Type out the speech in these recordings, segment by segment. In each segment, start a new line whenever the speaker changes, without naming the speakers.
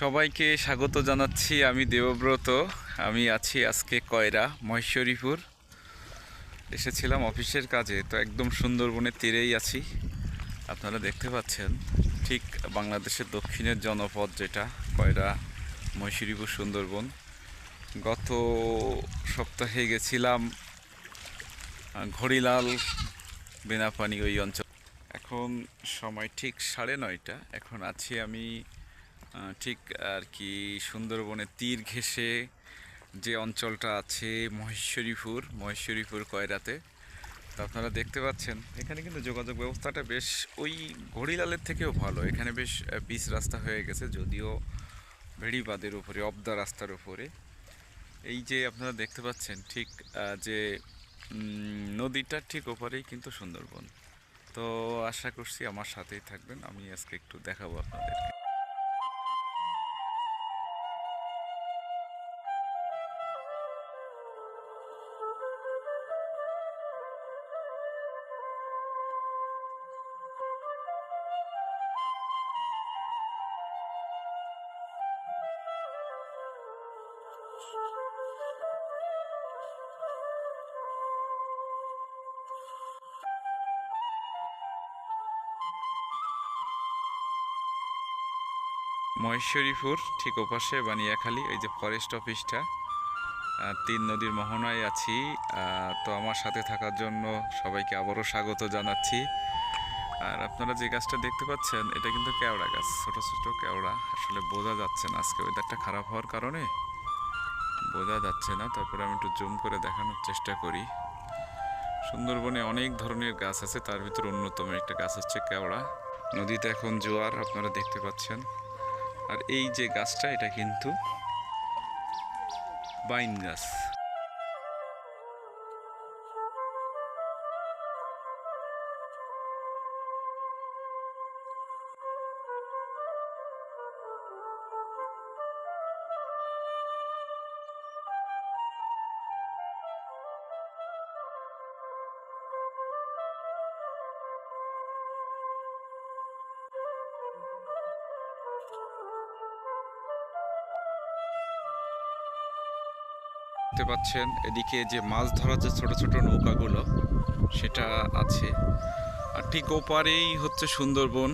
সবাইকে স্বাগত জানাচ্ছি, আমি দেবব্রত, আমি আছি আজকে কয়রা, মহেশ্বরীপুর। এসেছিলাম অফিসের কাজে, তো একদম সুন্দরবনের তীরেই আছি। আপনারা দেখতে পাচ্ছেন, ঠিক বাংলাদেশের দক্ষিণের জনপদ যেটা, কয়রা, মহেশ্বরীপুর, সুন্দরবন। গত সপ্তাহে গেছিলাম ঘড়িলাল, বেনাপানি ওই অঞ্চল। এখন সময় ঠিক সাড়ে নয়টা, এখন আছি আমি ঠিক আর কি সুন্দরবনের তীর ঘেঁষে যে অঞ্চলটা আছে মহেশ্বরীপুর মহেশ্বরীপুর কয়রাতে। তো আপনারা দেখতে পাচ্ছেন, এখানে কিন্তু যোগাযোগ ব্যবস্থাটা বেশ ওই ঘড়িলালের থেকেও ভালো। এখানে বেশ পিচ রাস্তা হয়ে গেছে, যদিও ভেড়িবাদের উপরে, অবদা রাস্তার উপরে। এই যে আপনারা দেখতে পাচ্ছেন, ঠিক যে নদীটার ঠিক ওপারেই কিন্তু সুন্দরবন। তো আশা করছি আমার সাথেই থাকবেন, আমি আজকে একটু দেখাবো আপনাদেরকে। মহেশ্বরীপুর, ঠিক ওপাশে বানিয়াখালী, এই যে ফরেস্ট অফিসটা তিন নদীর মোহনায় আছি। তো আমার সাথে থাকার জন্য সবাইকে আবারও স্বাগত জানাচ্ছি। আর আপনারা যে গাছটা দেখতে পাচ্ছেন, এটা কিন্তু কেওড়া গাছ, ছোটো ছোটো কেওড়া। আসলে বোঝা যাচ্ছে না, আজকে ওয়েদারটা খারাপ হওয়ার কারণে বোঝা যাচ্ছে না। তারপরে আমি একটু জুম করে দেখানোর চেষ্টা করি। সুন্দরবনে অনেক ধরনের গাছ আছে, তার ভিতর অন্যতম একটা গাছ হচ্ছে কেওড়া। নদীতে এখন জোয়ার, আপনারা দেখতে পাচ্ছেন। আর এই যে গাছটা এটা কিন্তু বাইন গাছ। দেখতে পাচ্ছেন, এদিকে যে মাছ ধরার যে ছোট ছোট নৌকাগুলো, সেটা আছে। আর ঠিক ওপারেই হচ্ছে সুন্দরবন।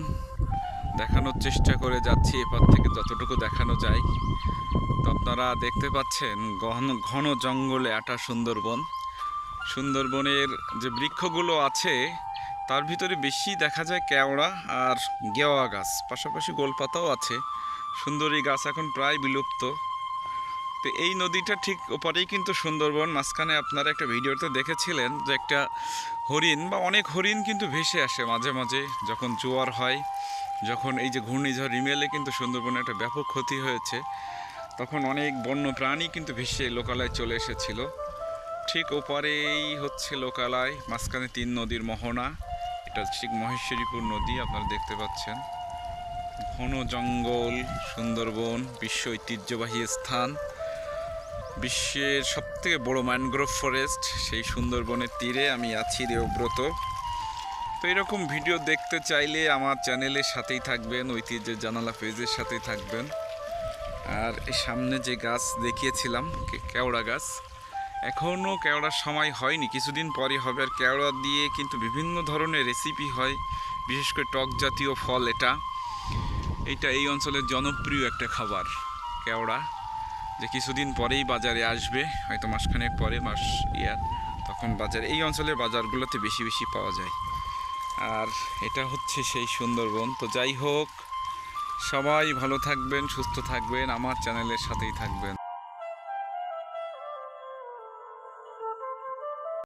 দেখানোর চেষ্টা করে যাচ্ছি, এপার থেকে যতটুকু দেখানো যায়। তো আপনারা দেখতে পাচ্ছেন, ঘন ঘন জঙ্গলে আটা সুন্দরবন। সুন্দরবনের যে বৃক্ষগুলো আছে, তার ভিতরে বেশি দেখা যায় কেওড়া আর গেওয়া গাছ। পাশাপাশি গোলপাতাও আছে। সুন্দরী গাছ এখন প্রায় বিলুপ্ত। তো এই নদীটা ঠিক ওপারেই কিন্তু সুন্দরবন, মাঝখানে আপনারা একটা ভিডিওতে দেখেছিলেন যে একটা হরিণ বা অনেক হরিণ কিন্তু ভেসে আসে মাঝে মাঝে যখন জোয়ার হয়, যখন এই যে ঘূর্ণিঝড় রিমেলে কিন্তু সুন্দরবনে একটা ব্যাপক ক্ষতি হয়েছে, তখন অনেক বন্য প্রাণী কিন্তু ভেসে লোকালয় চলে এসেছিল। ঠিক ওপারেই হচ্ছে লোকালয়, মাঝখানে তিন নদীর মোহনা, এটা ঠিক মহেশ্বরীপুর নদী, আপনারা দেখতে পাচ্ছেন। ঘন জঙ্গল, সুন্দরবন, বিশ্ব ঐতিহ্যবাহী স্থান। বিশ্বের সবথেকে বড় ম্যানগ্রোভ ফরেস্ট সেই সুন্দরবনের তীরে আমি আছি দেবব্রত। তো এরকম ভিডিও দেখতে চাইলে আমার চ্যানেলের সাথেই থাকবেন, ঐতিহ্যের জানালা পেজের সাথেই থাকবেন। আর এই সামনে যে গাছ দেখিয়েছিলাম কেওড়া গাছ এখনও কেওড়ার সময় হয়নি। কিছুদিন পরে হবে আর কেওড়া দিয়ে কিন্তু বিভিন্ন ধরনের রেসিপি হয়, বিশেষ করে টক জাতীয় ফল এটা। এটা এই অঞ্চলের জনপ্রিয় একটা খাবার, কেওড়া। যে কিছুদিন পরেই বাজারে আসবে, হয়তো মাসখানেক পরে, মাস ইয়ার তখন বাজার, এই অঞ্চলের বাজারগুলোতে বেশি বেশি পাওয়া যায়। আর এটা হচ্ছে সেই সুন্দরবন। তো যাই হোক, সবাই ভালো থাকবেন, সুস্থ থাকবেন, আমার চ্যানেলের সাথেই থাকবেন।